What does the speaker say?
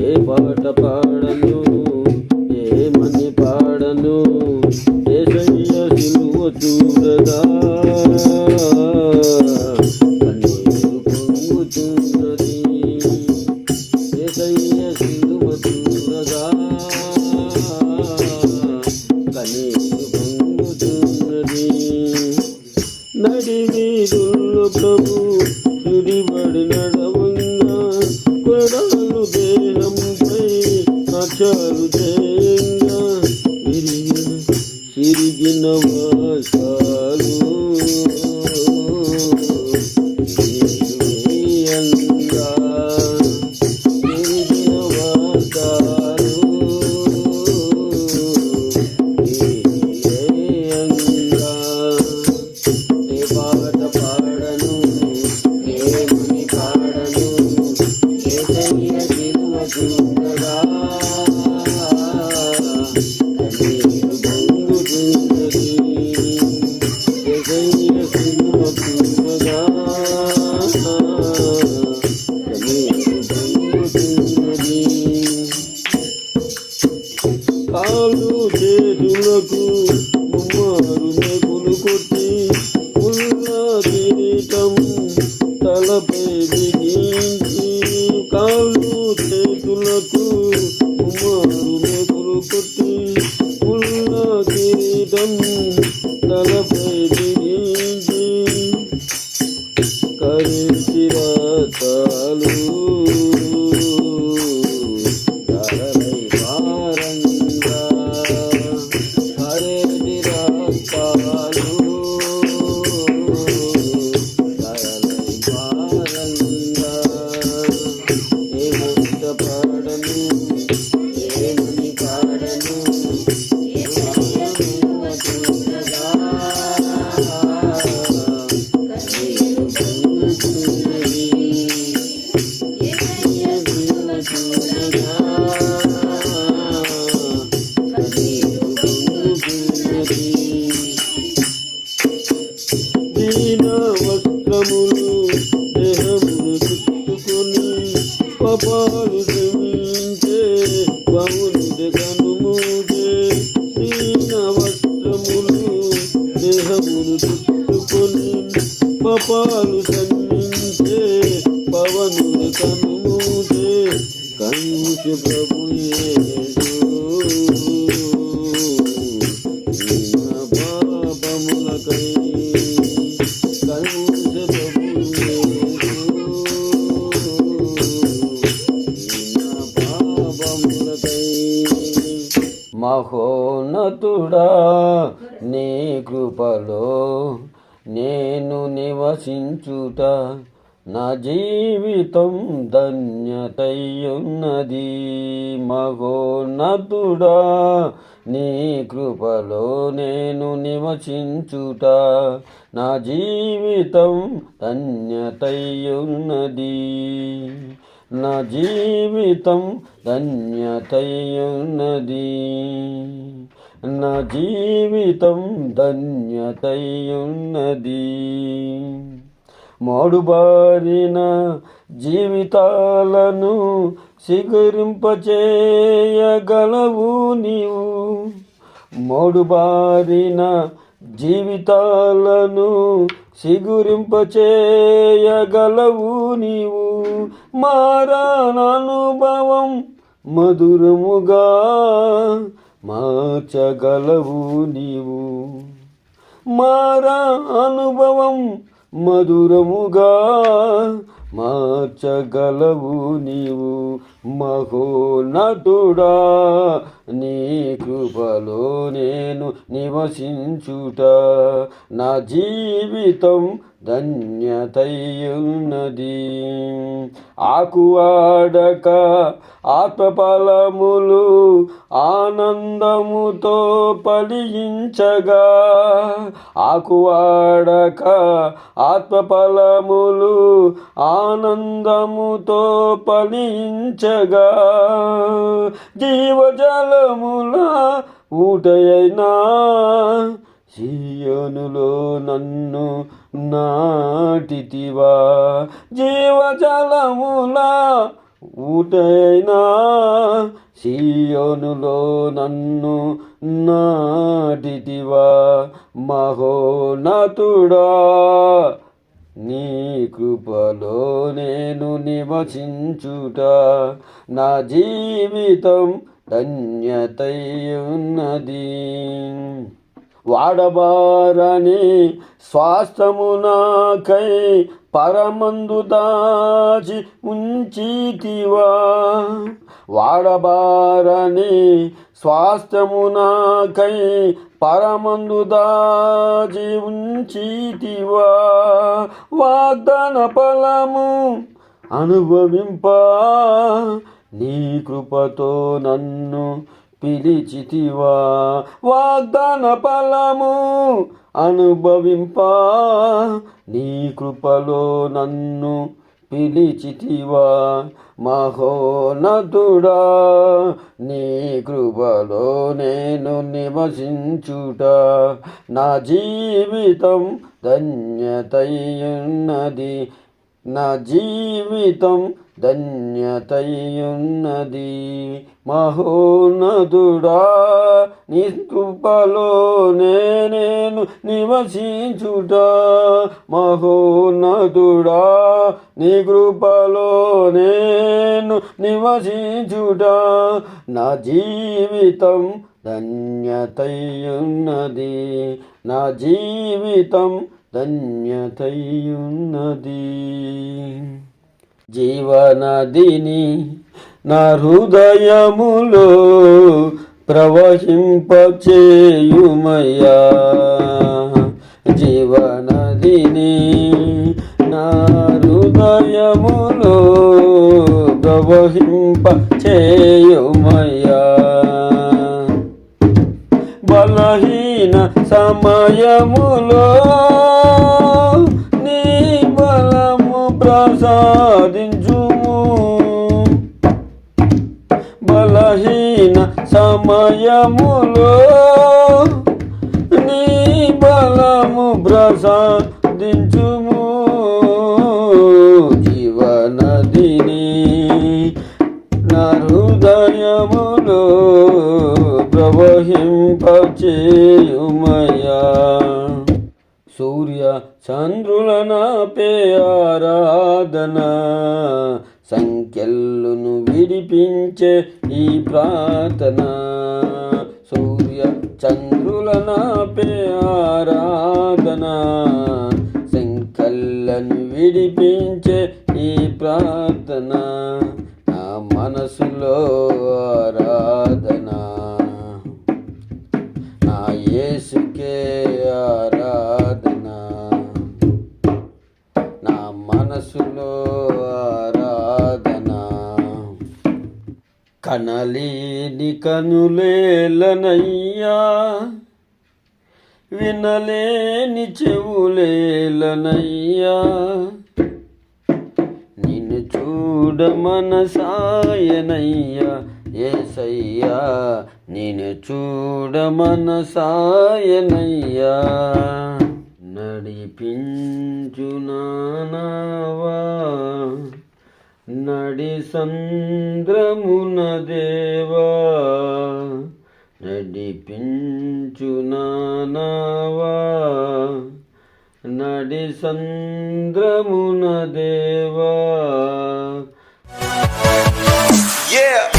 ఏ పాట పాడను ఏమని పాడను ఏసయ్య సిలువ చూడగా కన్నీరు పొంగుతున్నది ఏసయ్య సిలువ చూడగా కన్నీరు పొంగుతున్నది నడి వీధుల్లో ప్రభు know సిలువ చేతులకు ముమ్మారు మెగులు కొట్టి ఉన్న కిరీటం తలపై you. పాపాలు శ్రమించే పవనుడి కనుమూజే కంచి ప్రభు పాపములకై నేను నివసించుట నా జీవితం ధన్యతయ్యున్నది. మహోన్నతుడా నీ కృపలో నేను నివసించుట నా జీవితం ధన్యతయ్యున్నది. నా జీవితం ధన్యతయ్యున్నది. నా జీవితం ధన్యతయున్నది మోడుబారిన జీవితాలను సిగురింపచేయగలవు నీవు. మోడుబారిన జీవితాలను సిగురింపచేయగలవు నీవు. మారాననుభవం మధురముగా మార్చగలవు నీవు. మారా అనుభవం మధురముగా మార్చగలవు నీవు. మహోన్నతుడా నీ కృపలో నేను నివసించుట. నా జీవితం ధన్యతయున్నది ఆకువాడక ఆత్మఫలములు ఆనందముతో ఫలించగా. ఆకువాడక ఆత్మఫలములు ఆనందముతో పలించగా జీవజలముల ఊటయైనా సియోనులో నన్ను నాటితివా. జీవజలములా ఊటైనా సీయోనులో నన్ను నాటితివా. మహోనతుడా నీ కృపలో నేను నివసించుట. నా జీవితం ధన్యతయున్నది వాడబారని స్వాస్థము నాకై పరమందు దాచి ఉంచితివా. వాడబారని స్వాస్థము నాకై పరమందు దాచి ఉంచితివా. వాగ్దాన ఫలము అనుభవింప నీ కృపతో నన్ను పిలిచితివా వాగ్దాన ఫలము అనుభవింప. నీ కృపలో నన్ను పిలిచితివా మహోనతుడా నీ కృపలో నేను నివసించుట నా జీవితం ధన్యతయున్నది. నా జీవితం ధన్యతయున్నది మహోన్నతుడా నీ కృపలోనే నేను నివసించుట. మహోన్నతుడా నీ కృపలో నేను నివసించుట. నా జీవితం ధన్యతయున్నది నా జీవితం ధన్యతయున్నది జీవనదిని నా హృదయములో ప్రవహింపచేయుమయ్యా. జీవనదిని నా హృదయములో ప్రవహింపచేయుమయ్యా. బలహీన సమయములో ప్రసాదించుము. బలహీన సమయములో నీ బలము ప్రసాదించుము. జీవనదిని నా హృదయములో ప్రవహింపచేయుమయా చంద్రుల నాపే ఆరాధన. సంఖ్యలను విడిపించే ఈ ప్రార్థన. సూర్య చంద్రుల నాపే ఆరాధన. సంఖ్యలను విడిపించే ఈ ప్రార్థన. నా మనసులో ఆరా కనులేలనయ్యా వినలేని చెవులేలనయ్యా. నిన్ను చూడ మనసాయనయ్యా ఏసయ్యా నిన్ను చూడ మనసాయనయ్యా నడిపించు నానావా నడి సంద్రమున సంద్రమున దేవా Yeah.